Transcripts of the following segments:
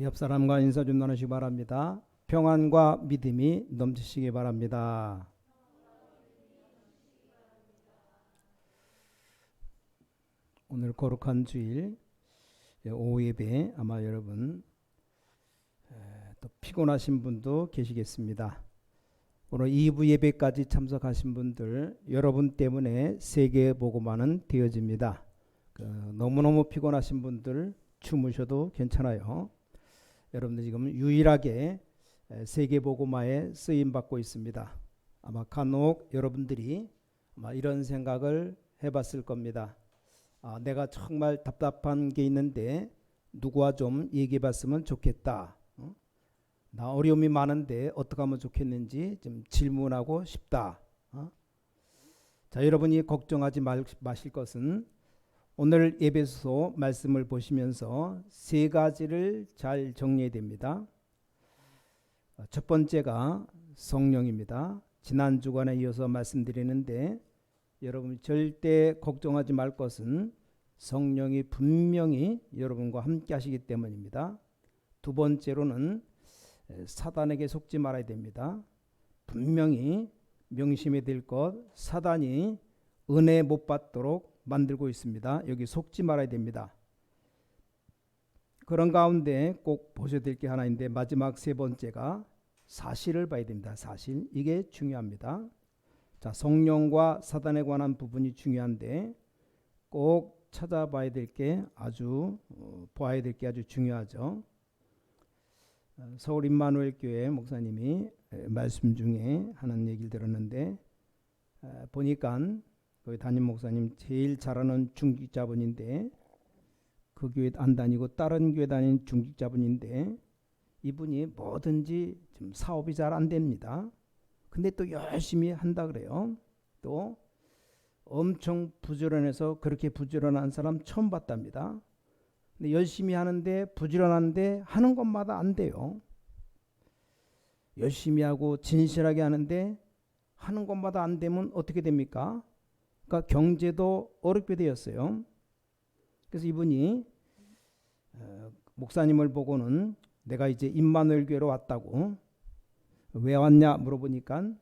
옆 사람과 인사 좀 나누시기 바랍니다. 평안과 믿음이 넘치시기 바랍니다. 오늘 거룩한 주일 예, 오후 예배 아마 여러분 에, 또 피곤하신 분도 계시겠습니다. 오늘 2부 예배까지 참석하신 분들 여러분 때문에 세계 보고만은 되어집니다. 그, 너무너무 피곤하신 분들 주무셔도 괜찮아요. 여러분들 지금 유일하게 에, 세계 보고마에 쓰임 받고 있습니다. 아마 간혹 여러분들이 아마 이런 생각을 해봤을 겁니다. 아, 내가 정말 답답한 게 있는데 누구와 좀 얘기해봤으면 좋겠다. 어? 나 어려움이 많은데 어떻게 하면 좋겠는지 좀 질문하고 싶다. 어? 자, 여러분이 걱정하지 말, 마실 것은 오늘 예배소 말씀을 보시면서 세 가지를 잘 정리해야 됩니다. 어, 첫 번째가 성령입니다. 지난 주간에 이어서 말씀드리는데 여러분 절대 걱정하지 말 것은 성령이 분명히 여러분과 함께 하시기 때문입니다. 두 번째로는 에, 사단에게 속지 말아야 됩니다. 분명히 명심해야 될 것, 사단이 은혜 못 받도록 만들고 있습니다. 여기 속지 말아야 됩니다. 그런 가운데 꼭 보셔야 될 게 하나 있는데 마지막 세 번째가 사실을 봐야 됩니다. 사실 이게 중요합니다. 자, 성령과 사단에 관한 부분이 중요한데 꼭 찾아봐야 될 게 아주 어, 보아야 될 게 아주 중요하죠. 어, 서울 임마누엘 교회 목사님이 에, 말씀 중에 하는 얘기를 들었는데 에, 보니까 거기 담임 목사님 제일 잘하는 중직자분인데 그 교회 안 다니고 다른 교회 다니는 중직자분인데 이분이 뭐든지 좀 사업이 잘 안 됩니다. 근데 또 열심히 한다 그래요. 또 엄청 부지런해서 그렇게 부지런한 사람 처음 봤답니다. 근데 열심히 하는데 부지런한데 하는 것마다 안 돼요. 열심히 하고 진실하게 하는데 하는 것마다 안 되면 어떻게 됩니까? 그러니까 경제도 어렵게 되었어요. 그래서 이분이 어, 목사님을 보고는 내가 이제 임마누엘 교회로 왔다고 왜 왔냐 물어보니까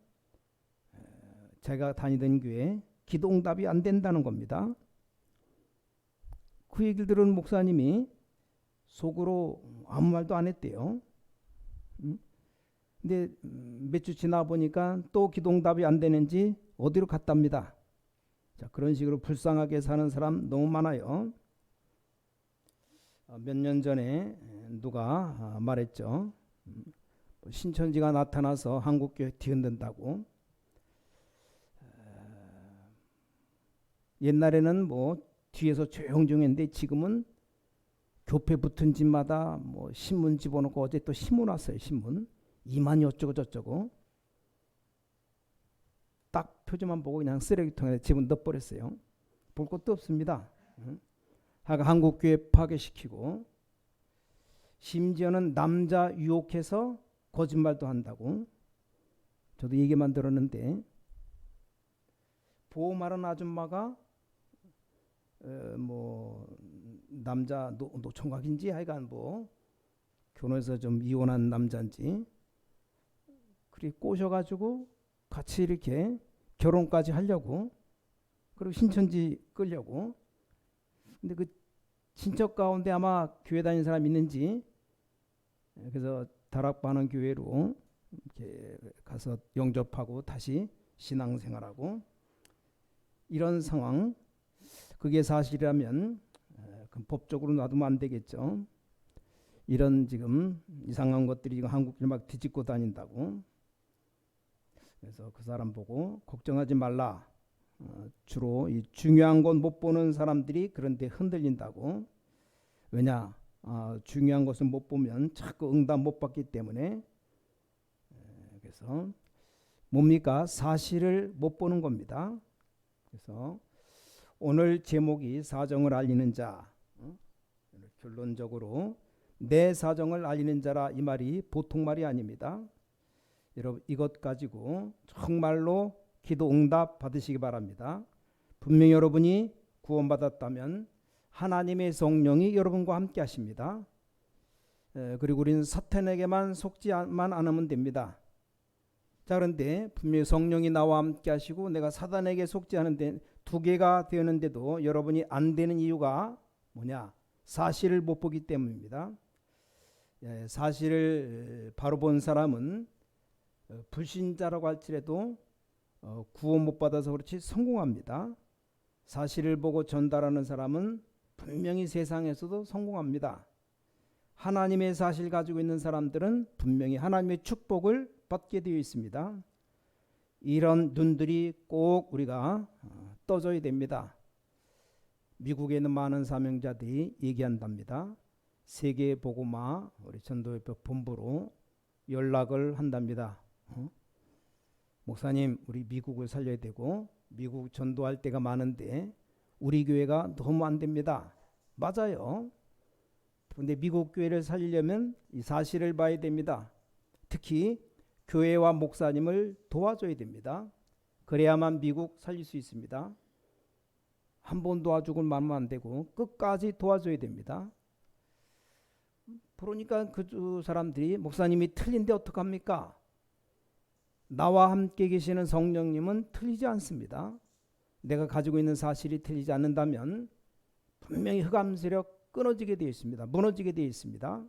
제가 다니던 교회 기도응답이 안 된다는 겁니다. 그 얘기를 들은 목사님이 속으로 아무 말도 안 했대요. 음? 근데 몇 주 지나 보니까 또 기도응답이 안 되는지 어디로 갔답니다. 자, 그런 식으로 불쌍하게 사는 사람 너무 많아요. 어, 몇년 전에 누가 아, 말했죠. 음, 신천지가 나타나서 한국교회 뒤흔든다고. 옛날에는 뭐 뒤에서 조용조용했는데 지금은 교패 붙은 집마다 뭐 신문 집어넣고 어제 또 신문 왔어요 신문 이만이 어쩌고 저쩌고 딱 표지만 보고 그냥 쓰레기통에 집은 넣어버렸어요. 볼 것도 없습니다. 한국교회 파괴시키고 심지어는 남자 유혹해서 거짓말도 한다고 저도 얘기만 들었는데 보험하는 아줌마가 어, 뭐 남자 노, 노총각인지 하여간 뭐 결혼해서 좀 이혼한 남자인지 그리 꼬셔가지고 같이 이렇게 결혼까지 하려고 그리고 신천지 끌려고 근데 그 친척 가운데 아마 교회 다니는 사람 있는지 그래서 다락방하는 교회로 이렇게 가서 영접하고 다시 신앙생활하고 이런 상황 그게 사실이라면 그 법적으로 놔두면 안 되겠죠. 이런 지금 이상한 것들이 한국을 막 뒤집고 다닌다고. 그래서 그 사람 보고 걱정하지 말라. 어, 주로 이 중요한 건 못 보는 사람들이 그런데 흔들린다고. 왜냐? 어, 중요한 것은 못 보면 자꾸 응답 못 받기 때문에 그래서 뭡니까 사실을 못 보는 겁니다. 그래서 오늘 제목이 사정을 알리는 자 어? 결론적으로 내 사정을 알리는 자라 이 말이 보통 말이 아닙니다. 여러분 이것 가지고 정말로 기도 응답 받으시기 바랍니다. 분명 여러분이 구원받았다면 하나님의 성령이 여러분과 함께 하십니다. 에, 그리고 우리는 사탄에게만 속지만 않으면 됩니다. 자 그런데 분명히 성령이 나와 함께 하시고 내가 사단에게 속지 않은데 두 개가 되었는데도 여러분이 안 되는 이유가 뭐냐? 사실을 못 보기 때문입니다. 예, 사실을 바로 본 사람은 어, 불신자라고 할지라도 어, 구원 못 받아서 그렇지 성공합니다. 사실을 보고 전달하는 사람은 분명히 세상에서도 성공합니다. 하나님의 사실 가지고 있는 사람들은 분명히 하나님의 축복을 받게 되어 있습니다. 이런 눈들이 꼭 우리가 어, 떠져야 됩니다. 미국에 있는 많은 사명자들이 얘기한답니다. 세계 보고마 우리 전도협회 본부로 연락을 한답니다. 어? 목사님, 우리 미국을 살려야 되고 미국 전도할 때가 많은데 우리 교회가 너무 안 됩니다. 맞아요. 근데 미국 교회를 살리려면 이 사실을 봐야 됩니다. 특히 교회와 목사님을 도와줘야 됩니다. 그래야만 미국 살릴 수 있습니다. 한 번 도와주고 말면 안 되고 끝까지 도와줘야 됩니다. 그러니까 그 사람들이 목사님이 틀린데 어떡합니까? 나와 함께 계시는 성령님은 틀리지 않습니다. 내가 가지고 있는 사실이 틀리지 않는다면 분명히 흑암 세력 끊어지게 되어 있습니다. 무너지게 되어 있습니다.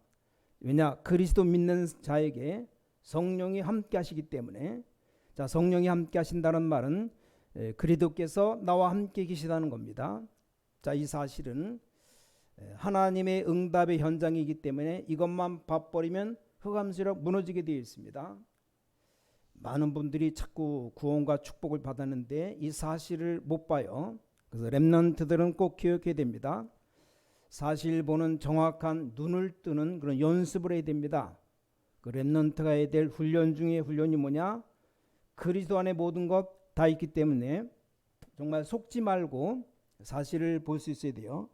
왜냐 그리스도 믿는 자에게 성령이 함께 하시기 때문에 자 성령이 함께 하신다는 말은 에, 그리스도께서 나와 함께 계시다는 겁니다. 자 이 사실은 에, 하나님의 응답의 현장이기 때문에 이것만 봐버리면 흑암 세력 무너지게 되어 있습니다. 많은 분들이 자꾸 구원과 축복을 받았는데 이 사실을 못 봐요. 그래서 렘넌트들은 꼭 기억해야 됩니다. 사실 보는 정확한 눈을 뜨는 그런 연습을 해야 됩니다. 그 렘넌트가 해야 될 훈련 중에 훈련이 뭐냐? 그리스도 안에 모든 것 다 있기 때문에 정말 속지 말고 사실을 볼 수 있어야 돼요.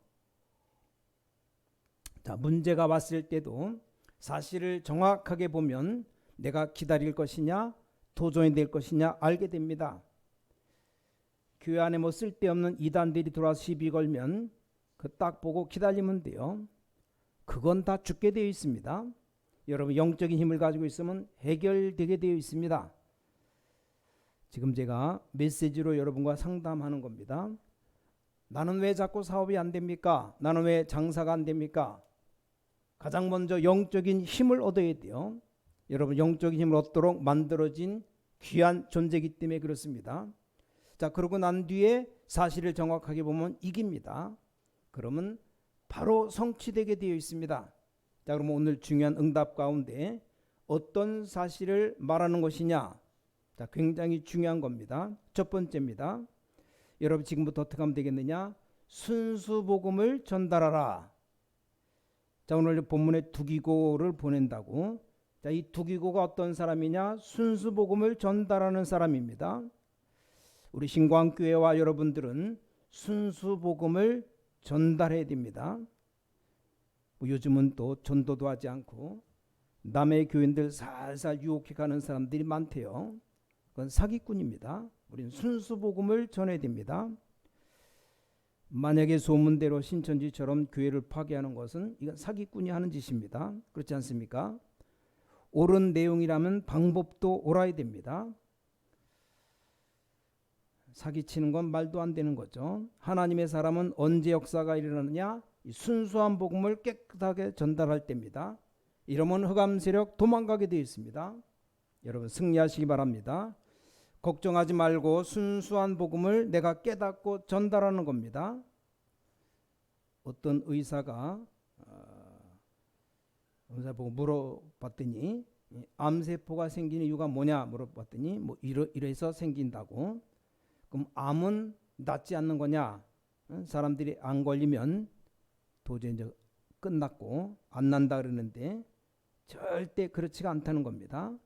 자, 문제가 왔을 때도 사실을 정확하게 보면 내가 기다릴 것이냐, 도전이 될 것이냐 알게 됩니다. 교회 안에 뭐 쓸데없는 이단들이 들어와서 시비 걸면 그 딱 보고 기다리면 돼요. 그건 다 죽게 되어 있습니다. 여러분 영적인 힘을 가지고 있으면 해결되게 되어 있습니다. 지금 제가 메시지로 여러분과 상담하는 겁니다. 나는 왜 자꾸 사업이 안 됩니까? 나는 왜 장사가 안 됩니까? 가장 먼저 영적인 힘을 얻어야 돼요. 여러분 영적인 힘을 얻도록 만들어진 귀한 존재이기 때문에 그렇습니다. 자, 그러고 난 뒤에 사실을 정확하게 보면 이깁니다. 그러면 바로 성취되게 되어 있습니다. 자, 그러면 오늘 중요한 응답 가운데 어떤 사실을 말하는 것이냐? 자, 굉장히 중요한 겁니다. 첫 번째입니다. 여러분 지금부터 어떻게 하면 되겠느냐? 순수 복음을 전달하라. 자, 오늘 본문에 두기고를 보낸다고. 자, 이 두기고가 어떤 사람이냐? 순수 복음을 전달하는 사람입니다. 우리 신광교회와 여러분들은 순수 복음을 전달해야 됩니다. 뭐 요즘은 또 전도도 하지 않고 남의 교인들 살살 유혹해 가는 사람들이 많대요. 그건 사기꾼입니다. 우리는 순수 복음을 전해야 됩니다. 만약에 소문대로 신천지처럼 교회를 파괴하는 것은 이건 사기꾼이 하는 짓입니다. 그렇지 않습니까? 옳은 내용이라면 방법도 옳아야 됩니다. 사기치는 건 말도 안 되는 거죠. 하나님의 사람은 언제 역사가 일어나느냐? 순수한 복음을 깨끗하게 전달할 때입니다. 이러면 흑암 세력 도망가게 되어 있습니다. 여러분 승리하시기 바랍니다. 걱정하지 말고 순수한 복음을 내가 깨닫고 전달하는 겁니다. 어떤 의사가 어, 의사 보고 물어봤더니 암세포가 생기는 이유가 뭐냐 물어봤더니 뭐 이러 이래서 생긴다고. 그럼 암은 낫지 않는 거냐? 사람들이 안 걸리면 도저히 이제 끝났고 안 난다 그러는데 절대 그렇지가 않다는 겁니다.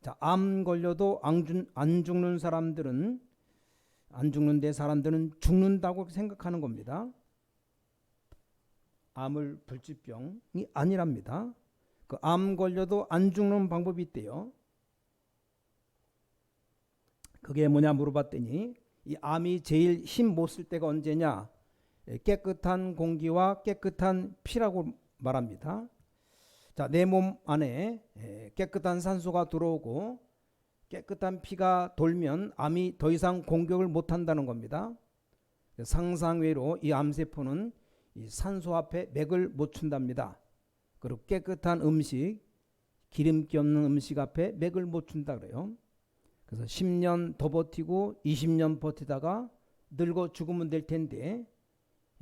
자, 암 걸려도 안, 죽, 안 죽는 사람들은 안 죽는 데 사람들은 죽는다고 생각하는 겁니다. 암을 불치병이 아니랍니다. 그 암 걸려도 안 죽는 방법이 있대요. 그게 뭐냐 물어봤더니 이 암이 제일 힘 못 쓸 때가 언제냐? 깨끗한 공기와 깨끗한 피라고 말합니다. 자, 내 몸 안에 에, 깨끗한 산소가 들어오고 깨끗한 피가 돌면 암이 더 이상 공격을 못 한다는 겁니다. 상상외로 이 암세포는 이 산소 앞에 맥을 못 춘답니다. 그리고 깨끗한 음식, 기름기 없는 음식 앞에 맥을 못 춘다 그래요. 그래서 10년 더 버티고 20년 버티다가 늙어 죽으면 될 텐데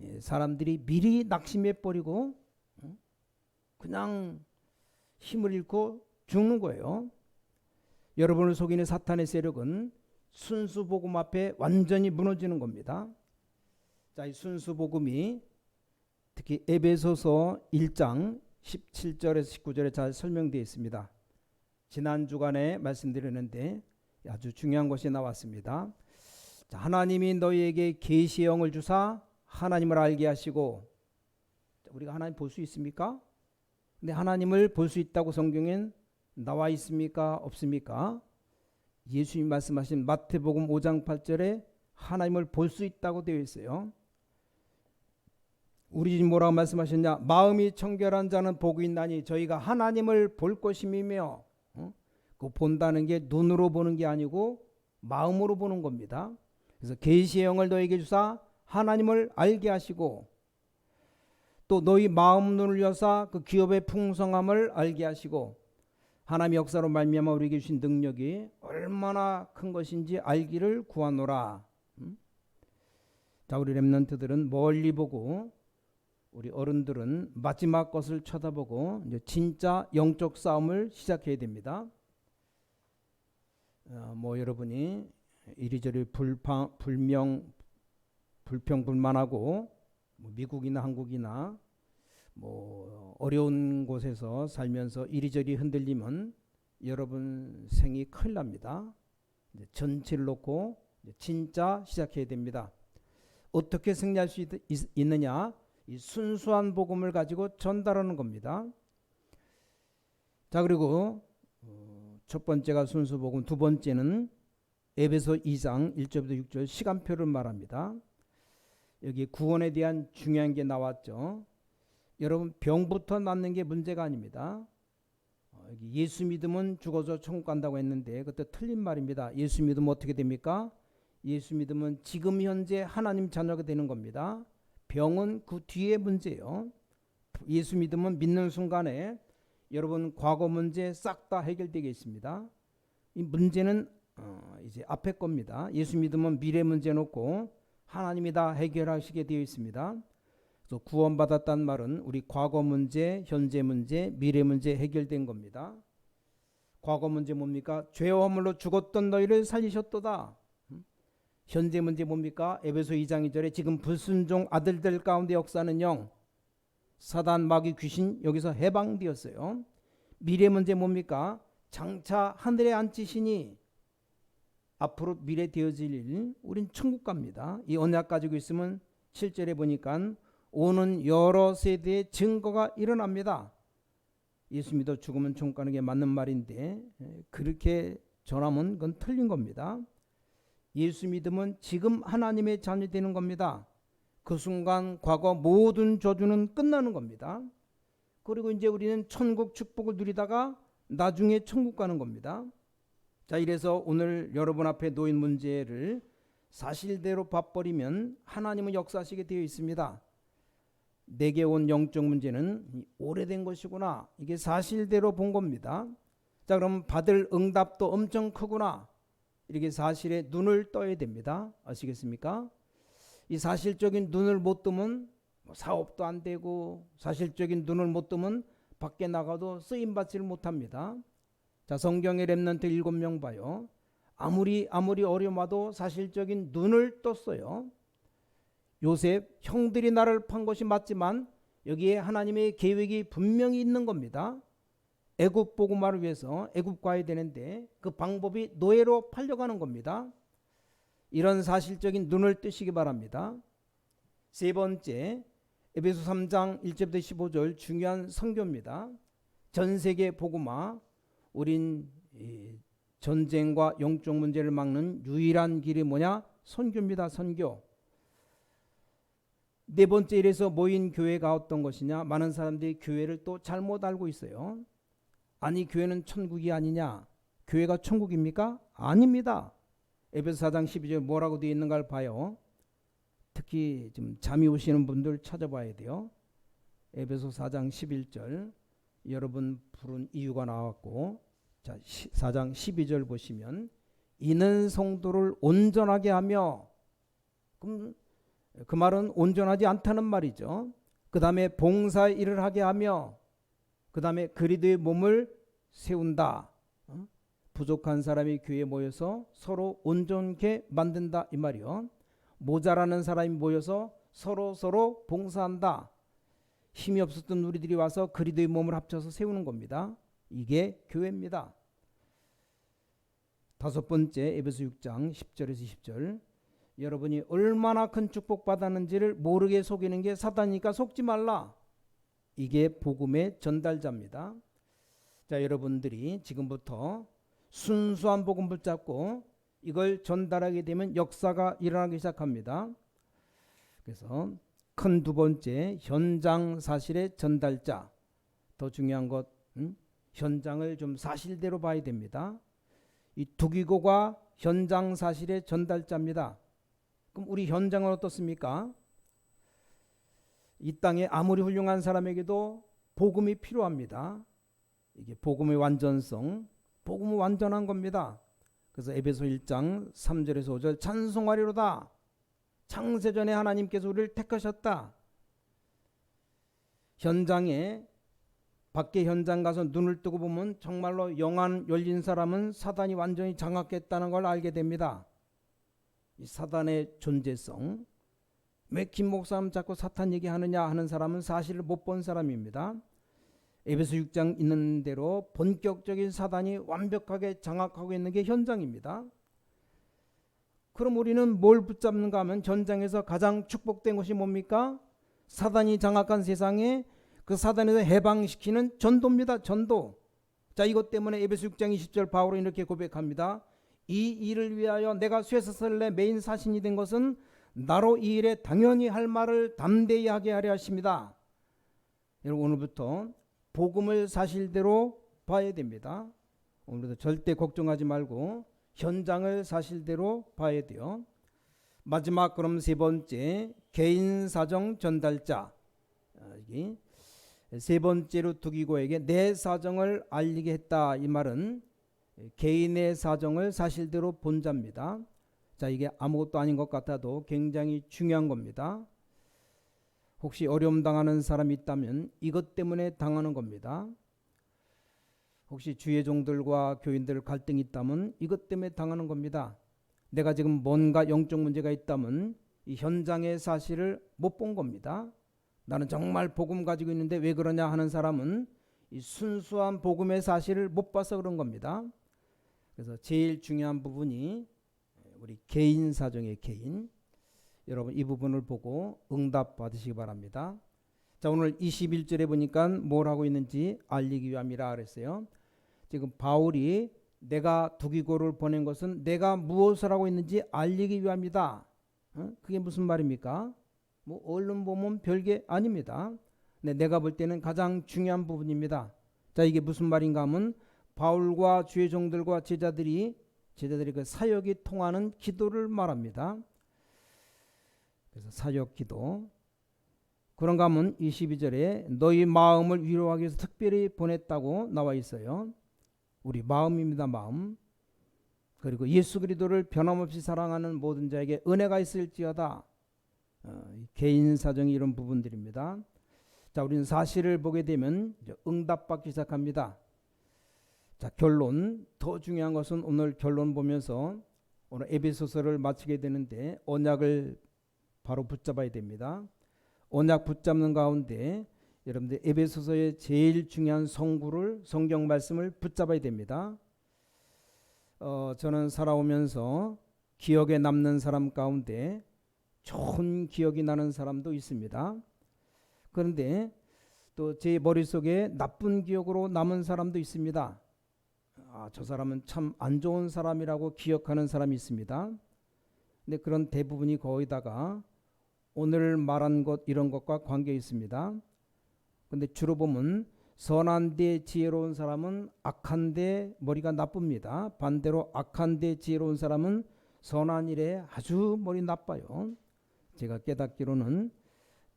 예, 사람들이 미리 낙심해 버리고 어? 그냥 힘을 잃고 죽는 거예요. 여러분을 속이는 사탄의 세력은 순수 복음 앞에 완전히 무너지는 겁니다. 자, 이 순수 복음이 특히 에베소서 1장 17절에서 19절에 잘 설명되어 있습니다. 지난 주간에 말씀드렸는데 아주 중요한 것이 나왔습니다. 자, 하나님이 너희에게 계시의 영을 주사 하나님을 알게 하시고 자, 우리가 하나님 볼 수 있습니까? 근데 하나님을 볼 수 있다고 성경엔 나와 있습니까? 없습니까? 예수님 말씀하신 마태복음 5장 8절에 하나님을 볼 수 있다고 되어 있어요. 우리 집 뭐라고 말씀하셨냐? 마음이 청결한 자는 복이 있나니 저희가 하나님을 볼 것임이며 어? 그 본다는 게 눈으로 보는 게 아니고 마음으로 보는 겁니다. 그래서 계시의 영을 너에게 주사 하나님을 알게 하시고 또 너희 마음 눈을 여사 그 기업의 풍성함을 알게 하시고 하나님 역사로 말미암아 우리에게 주신 능력이 얼마나 큰 것인지 알기를 구하노라. 음? 자 우리 렘넌트들은 멀리 보고 우리 어른들은 마지막 것을 쳐다보고 이제 진짜 영적 싸움을 시작해야 됩니다. 어, 뭐 여러분이 이리저리 불파, 불명 불평불만하고 뭐 미국이나 한국이나 뭐 어려운 곳에서 살면서 이리저리 흔들리면 여러분 생이 큰일 납니다. 전체를 놓고 진짜 시작해야 됩니다. 어떻게 승리할 수 있, 있느냐? 이 순수한 복음을 가지고 전달하는 겁니다. 자 그리고 어, 첫 번째가 순수 복음, 두 번째는 에베소 2장 1절부터 6절 시간표를 말합니다. 여기 구원에 대한 중요한 게 나왔죠. 여러분 병부터 낫는 게 문제가 아닙니다. 어, 예수 믿으면 죽어서 천국 간다고 했는데 그때 틀린 말입니다. 예수 믿으면 어떻게 됩니까? 예수 믿으면 지금 현재 하나님 자녀가 되는 겁니다. 병은 그 뒤에 문제예요. 예수 믿으면 믿는 순간에 여러분 과거 문제 싹 다 해결되게 있습니다. 이 문제는 어, 이제 앞에 겁니다. 예수 믿으면 미래 문제 놓고 하나님이 다 해결하시게 되어 있습니다. 그래서 구원받았단 말은 우리 과거 문제, 현재 문제, 미래 문제 해결된 겁니다. 과거 문제 뭡니까? 죄와 허물로 죽었던 너희를 살리셨도다. 현재 문제 뭡니까? 에베소 2장 2절에 지금 불순종 아들들 가운데 역사는 영 사단 마귀 귀신 여기서 해방되었어요. 미래 문제 뭡니까? 장차 하늘에 앉히시니 앞으로 미래 되어질 일 우린 천국 갑니다. 이 언약 가지고 있으면 7절에 보니까 오는 여러 세대의 증거가 일어납니다. 예수 믿어 죽으면 천국 가는 게 맞는 말인데 그렇게 전하면 그건 틀린 겁니다. 예수 믿으면 지금 하나님의 자녀 되는 겁니다. 그 순간 과거 모든 저주는 끝나는 겁니다. 그리고 이제 우리는 천국 축복을 누리다가 나중에 천국 가는 겁니다. 자, 이래서 오늘 여러분 앞에 놓인 문제를 사실대로 봐버리면 하나님은 역사하시게 되어 있습니다. 내게 온 영적 문제는 오래된 것이구나. 이게 사실대로 본 겁니다. 자, 그럼 받을 응답도 엄청 크구나. 이렇게 사실에 눈을 떠야 됩니다. 아시겠습니까? 이 사실적인 눈을 못 뜨면 뭐 사업도 안 되고 사실적인 눈을 못 뜨면 밖에 나가도 쓰임 받지를 못합니다. 자, 성경의 렘넌트 일곱 명 봐요. 아무리 아무리 어려워도 사실적인 눈을 떴어요. 요셉 형들이 나를 판 것이 맞지만 여기에 하나님의 계획이 분명히 있는 겁니다. 애굽 보고마를 위해서 애굽 가야 되는데 그 방법이 노예로 팔려가는 겁니다. 이런 사실적인 눈을 뜨시기 바랍니다. 세 번째 에베소 3장 1절부터 15절 중요한 성교입니다. 전 세계 복음화 우린 전쟁과 영적 문제를 막는 유일한 길이 뭐냐? 선교입니다. 선교. 네 번째 일에서 모인 교회가 어떤 것이냐? 많은 사람들이 교회를 또 잘못 알고 있어요. 아니 교회는 천국이 아니냐? 교회가 천국입니까? 아닙니다. 에베소 4장 12절 뭐라고 되어 있는가를 봐요. 특히 좀 잠이 오시는 분들 찾아봐야 돼요. 에베소 4장 11절 여러분 부른 이유가 나왔고 자 4장 12절 보시면 이는 성도를 온전하게 하며 그럼 그 말은 온전하지 않다는 말이죠. 그 다음에 봉사 일을 하게 하며 그 다음에 그리스도의 몸을 세운다. 어? 부족한 사람이 교회에 모여서 서로 온전케 만든다 이 말이요. 모자라는 사람이 모여서 서로 서로 봉사한다. 힘이 없었던 우리들이 와서 그리스도의 몸을 합쳐서 세우는 겁니다. 이게 교회입니다. 다섯 번째 에베소 6장 10절에서 20절 여러분이 얼마나 큰 축복 받았는지를 모르게 속이는 게 사단이니까 속지 말라. 이게 복음의 전달자입니다. 자, 여러분들이 지금부터 순수한 복음 붙잡고 이걸 전달하게 되면 역사가 일어나기 시작합니다. 그래서 큰 두 번째 현장 사실의 전달자. 더 중요한 것 음? 현장을 좀 사실대로 봐야 됩니다. 이 두기고가 현장 사실의 전달자입니다. 그럼 우리 현장은 어떻습니까? 이 땅에 아무리 훌륭한 사람에게도 복음이 필요합니다. 이게 복음의 완전성, 복음은 완전한 겁니다. 그래서 에베소 1장 3절에서 5절 찬송하리로다. 창세전에 하나님께서 우리를 택하셨다. 현장에 밖에 현장 가서 눈을 뜨고 보면 정말로 영안 열린 사람은 사단이 완전히 장악했다는 걸 알게 됩니다. 이 사단의 존재성. 왜 김 목사님 자꾸 사탄 얘기하느냐 하는 사람은 사실을 못 본 사람입니다. 에베소 6장 있는 대로 본격적인 사단이 완벽하게 장악하고 있는 게 현장입니다. 그럼 우리는 뭘 붙잡는가 하면 현장에서 가장 축복된 것이 뭡니까? 사단이 장악한 세상에 그 사단에서 해방시키는 전도입니다. 전도. 자, 이것 때문에 에베소 6장 20절 바울은 이렇게 고백합니다. 이 일을 위하여 내가 쇠사슬내 메인 사신이 된 것은 나로 이 일에 당연히 할 말을 담대히 하게 하려 하십니다. 여러분 오늘부터 복음을 사실대로 봐야 됩니다. 오늘도 절대 걱정하지 말고 현장을 사실대로 봐야 돼요. 마지막 그럼 세 번째 개인 사정 전달자 여기 세 번째로 두기고에게 내 사정을 알리게 했다 이 말은 개인의 사정을 사실대로 본 자입니다. 자 이게 아무것도 아닌 것 같아도 굉장히 중요한 겁니다. 혹시 어려움 당하는 사람이 있다면 이것 때문에 당하는 겁니다. 혹시 주의 종들과 교인들 갈등이 있다면 이것 때문에 당하는 겁니다. 내가 지금 뭔가 영적 문제가 있다면 이 현장의 사실을 못 본 겁니다. 나는 정말 복음 가지고 있는데 왜 그러냐 하는 사람은 이 순수한 복음의 사실을 못 봐서 그런 겁니다. 그래서 제일 중요한 부분이 우리 개인 사정의 개인. 여러분 이 부분을 보고 응답 받으시기 바랍니다. 자, 오늘 21절에 보니까 뭘 하고 있는지 알리기 위함이라 그랬어요. 지금 바울이 내가 두기고를 보낸 것은 내가 무엇을 하고 있는지 알리기 위함이다. 어? 그게 무슨 말입니까? 뭐 얼른 보면 별게 아닙니다. 네, 내가 볼 때는 가장 중요한 부분입니다. 자, 이게 무슨 말인가 하면 바울과 주의 종들과 제자들이 제자들이 그 사역이 통하는 기도를 말합니다. 그래서 사역 기도. 그런가 하면 22절에 너희 마음을 위로하기 위해서 특별히 보냈다고 나와 있어요. 우리 마음입니다, 마음. 그리고 예수 그리스도를 변함없이 사랑하는 모든 자에게 은혜가 있을지어다. 어, 개인 사정이 이런 부분들입니다. 자, 우리는 사실을 보게 되면 응답받기 시작합니다. 자, 결론. 더 중요한 것은 오늘 결론 보면서 오늘 에베소서를 마치게 되는데 언약을 바로 붙잡아야 됩니다. 언약 붙잡는 가운데 여러분들 에베소서의 제일 중요한 성구를 성경 말씀을 붙잡아야 됩니다. 어, 저는 살아오면서 기억에 남는 사람 가운데 좋은 기억이 나는 사람도 있습니다. 그런데 또 제 머릿속에 나쁜 기억으로 남은 사람도 있습니다. 아, 저 사람은 참 안 좋은 사람이라고 기억하는 사람이 있습니다. 근데 그런 대부분이 거의 다가 오늘 말한 것 이런 것과 관계 있습니다. 근데 주로 보면 선한데 지혜로운 사람은 악한데 머리가 나쁩니다. 반대로 악한데 지혜로운 사람은 선한 일에 아주 머리 나빠요. 제가 깨닫기로는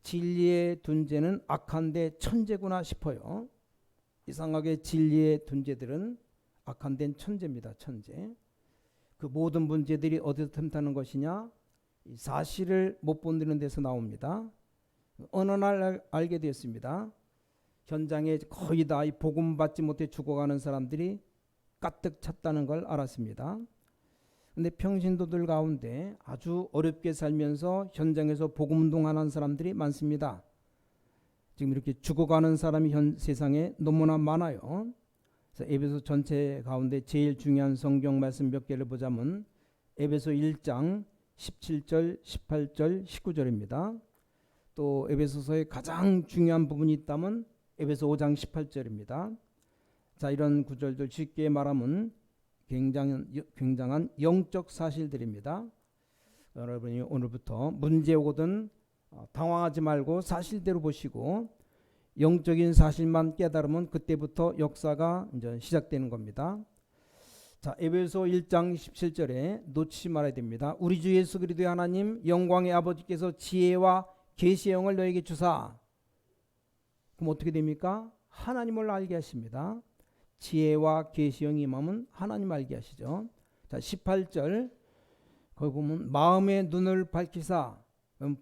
진리의 둔재는 악한데 천재구나 싶어요. 이상하게 진리의 둔재들은 악한데 천재입니다. 천재. 그 모든 문제들이 어디서 틈타는 것이냐? 이 사실을 못 본다는 데서 나옵니다. 어느 날 알- 알게 되었습니다. 현장에 거의 다 이 복음 받지 못해 죽어가는 사람들이 가득 찼다는 걸 알았습니다. 근데 평신도들 가운데 아주 어렵게 살면서 현장에서 복음 운동하는 사람들이 많습니다. 지금 이렇게 죽어가는 사람이 현 세상에 너무나 많아요. 에베소 전체 가운데 제일 중요한 성경 말씀 몇 개를 보자면 에베소 1장 17절, 18절, 19절입니다. 또 에베소서의 가장 중요한 부분이 있다면 에베소 5장 18절입니다. 자, 이런 구절들 쉽게 말하면 굉장한, 굉장한 영적 사실들입니다. 여러분이 오늘부터 문제 오거든 어, 당황하지 말고 사실대로 보시고 영적인 사실만 깨달으면 그때부터 역사가 이제 시작되는 겁니다. 자, 에베소 1장 17절에 놓치지 말아야 됩니다. 우리 주 예수 그리스도의 하나님 영광의 아버지께서 지혜와 계시의 영을 너에게 주사 그럼 어떻게 됩니까? 하나님을 알게 하십니다. 지혜와 계시의 영이 임하면 하나님 알게 하시죠. 자, 18절 거기 보면 마음의 눈을 밝히사 음,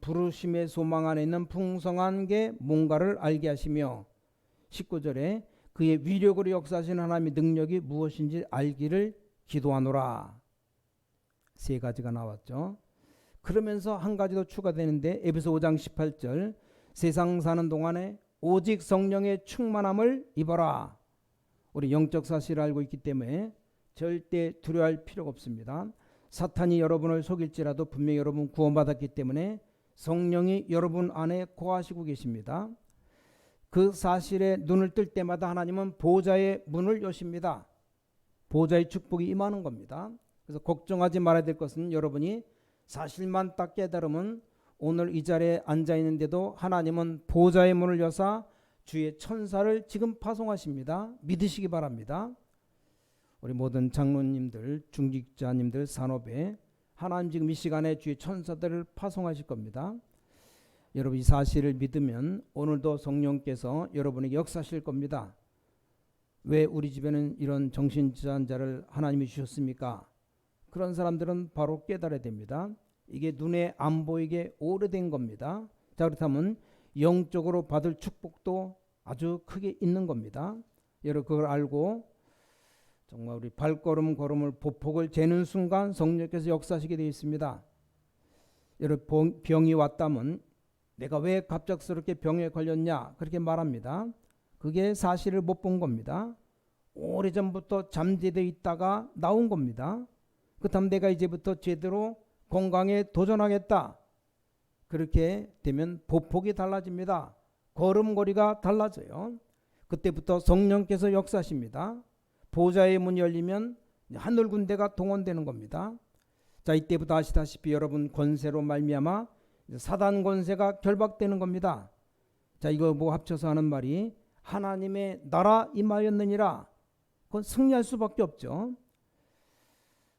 부르심의 소망 안에 있는 풍성한 게 뭔가를 알게 하시며 19절에 그의 위력으로 역사하시는 하나님의 능력이 무엇인지 알기를 기도하노라. 세 가지가 나왔죠. 그러면서 한 가지 더 추가되는데 에베소 5장 18절 세상 사는 동안에 오직 성령의 충만함을 입어라. 우리 영적 사실을 알고 있기 때문에 절대 두려워할 필요가 없습니다. 사탄이 여러분을 속일지라도 분명히 여러분 구원받았기 때문에 성령이 여러분 안에 거하시고 계십니다. 그 사실에 눈을 뜰 때마다 하나님은 보좌의 문을 여십니다. 보좌의 축복이 임하는 겁니다. 그래서 걱정하지 말아야 될 것은 여러분이 사실만 딱 깨달으면 오늘 이 자리에 앉아 있는데도 하나님은 보좌의 문을 여사 주의 천사를 지금 파송하십니다. 믿으시기 바랍니다. 우리 모든 장로님들, 중직자님들, 산업에 하나님 지금 이 시간에 주의 천사들을 파송하실 겁니다. 여러분 이 사실을 믿으면 오늘도 성령께서 여러분에게 역사하실 겁니다. 왜 우리 집에는 이런 정신질환자를 하나님이 주셨습니까? 그런 사람들은 바로 깨달아야 됩니다. 이게 눈에 안 보이게 오래된 겁니다. 자 그렇다면 영적으로 받을 축복도 아주 크게 있는 겁니다. 여러분 그걸 알고 정말 우리 발걸음 걸음을 보폭을 재는 순간 성령께서 역사하시게 되어 있습니다. 여러분 병- 병이 왔다면 내가 왜 갑작스럽게 병에 걸렸냐 그렇게 말합니다. 그게 사실을 못 본 겁니다. 오래전부터 잠재되어 있다가 나온 겁니다. 그렇다면 내가 이제부터 제대로 건강에 도전하겠다. 그렇게 되면 보폭이 달라집니다. 걸음걸이가 달라져요. 그때부터 성령께서 역사하십니다. 보좌의 문이 열리면 하늘 군대가 동원되는 겁니다. 자 이때부터 아시다시피 여러분 권세로 말미암아 사단 권세가 결박되는 겁니다. 자 이거 뭐 합쳐서 하는 말이 하나님의 나라 임하였느니라. 그건 승리할 수밖에 없죠.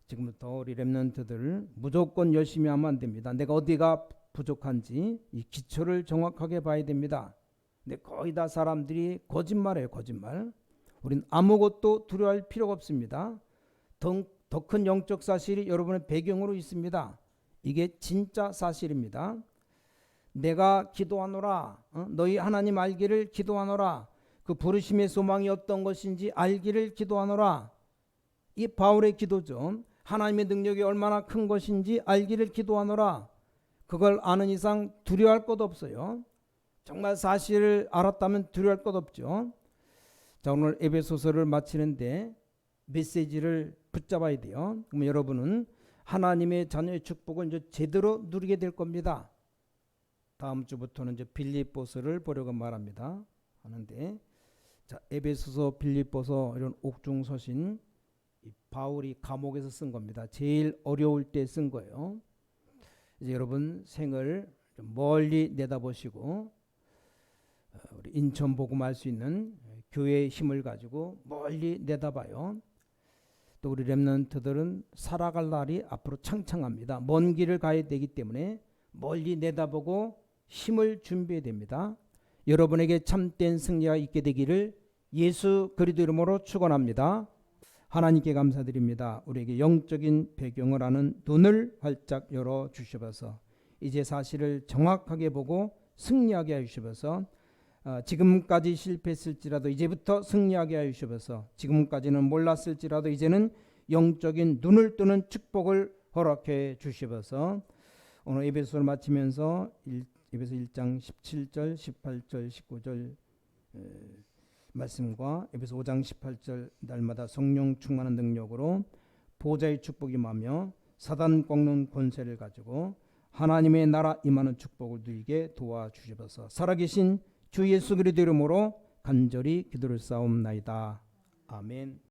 지금부터 우리 렘넌트들 무조건 열심히 하면 안 됩니다. 내가 어디가 부족한지 이 기초를 정확하게 봐야 됩니다. 근데 거의 다 사람들이 거짓말해요, 거짓말. 우린 아무것도 두려워할 필요가 없습니다. 더 큰 영적 사실이 여러분의 배경으로 있습니다. 이게 진짜 사실입니다. 내가 기도하노라. 어? 너희 하나님 알기를 기도하노라. 그 부르심의 소망이 어떤 것인지 알기를 기도하노라. 이 바울의 기도죠. 하나님의 능력이 얼마나 큰 것인지 알기를 기도하노라. 그걸 아는 이상 두려워할 것 없어요. 정말 사실을 알았다면 두려워할 것 없죠. 자 오늘 에베소서를 마치는데 메시지를 붙잡아야 돼요. 그럼 여러분은 하나님의 자녀의 축복을 이제 제대로 누리게 될 겁니다. 다음 주부터는 이제 빌립보서를 보려고 말합니다. 하는데 자 에베소서, 빌립보서 이런 옥중 서신 이 바울이 감옥에서 쓴 겁니다. 제일 어려울 때 쓴 거예요. 이제 여러분 생을 좀 멀리 내다보시고 어, 우리 인천 복음할 수 있는 교회의 힘을 가지고 멀리 내다봐요. 또 우리 렘넌트들은 살아갈 날이 앞으로 창창합니다. 먼 길을 가야 되기 때문에 멀리 내다보고 힘을 준비해야 됩니다. 여러분에게 참된 승리가 있게 되기를 예수 그리스도 이름으로 축원합니다. 하나님께 감사드립니다. 우리에게 영적인 배경을 아는 눈을 활짝 열어 주셔서 이제 사실을 정확하게 보고 승리하게 해 주셔서 어, 지금까지 실패했을지라도 이제부터 승리하게 해 주셔서. 지금까지는 몰랐을지라도 이제는 영적인 눈을 뜨는 축복을 허락해 주셔서. 오늘 에베소를 마치면서 일- 에베소 1장 17절, 18절, 19절 에, 말씀과 에베소 5장 18절 날마다 성령 충만한 능력으로 보좌의 축복이 임하며 사단 꺾는 권세를 가지고 하나님의 나라 임하는 축복을 누리게 도와주셔서. 살아계신 주 예수 그리스도 이름으로 간절히 기도를 싸움나이다. 아멘.